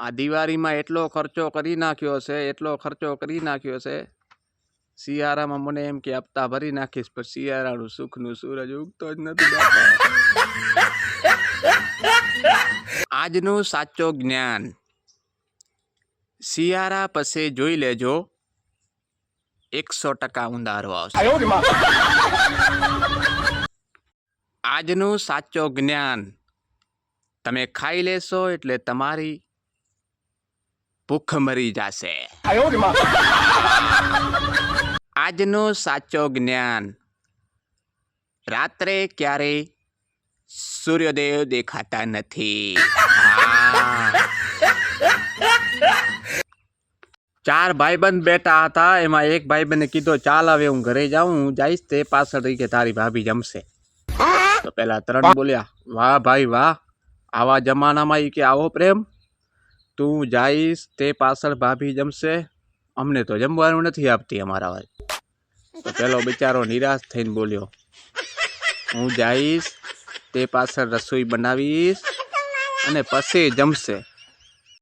આ દિવાળીમાં એટલો ખર્ચો કરી નાખ્યો છે એટલો ખર્ચો કરી નાખ્યો છે શિયાળામાં મને એમ કે હપ્તા ભરી નાખીશ પણ શિયાળાનું સુખનું સૂરજ ઉગતો જ નથી આજનું સાચો જ્ઞાન. શિયાળા પછી જોઈ લેજો એકસો ટકા ઉંધારો આવશે. આજનું સાચો જ્ઞાન. તમે ખાઈ લેશો એટલે તમારી ભૂખ મરી જશે. આજનું સાચો જ્ઞાન. રાત્રે ક્યારેય સૂર્યોદય દેખાતા નથી. ચાર ભાઈબંધ બેઠા હતા. એમાં એક ભાઈબંધે કીધો ચાલ હવે હું ઘરે જાઉં હું જઈશ તે પાછળ રહી કે તારી ભાભી જમશે. તો પેલા ત્રણ બોલ્યા વાહ ભાઈ વાહ આવા જમાનામાં કે આવો પ્રેમ? તું જઈશ, તે પાછળ ભાભી જમશે. અમને તો જમવાનું નથી આપતી અમારા વાત તો પેલો બિચારો નિરાશ થઈને બોલ્યો, હું જઈશ, તે પાછળ રસોઈ બનાવીશ અને પછી જમશે.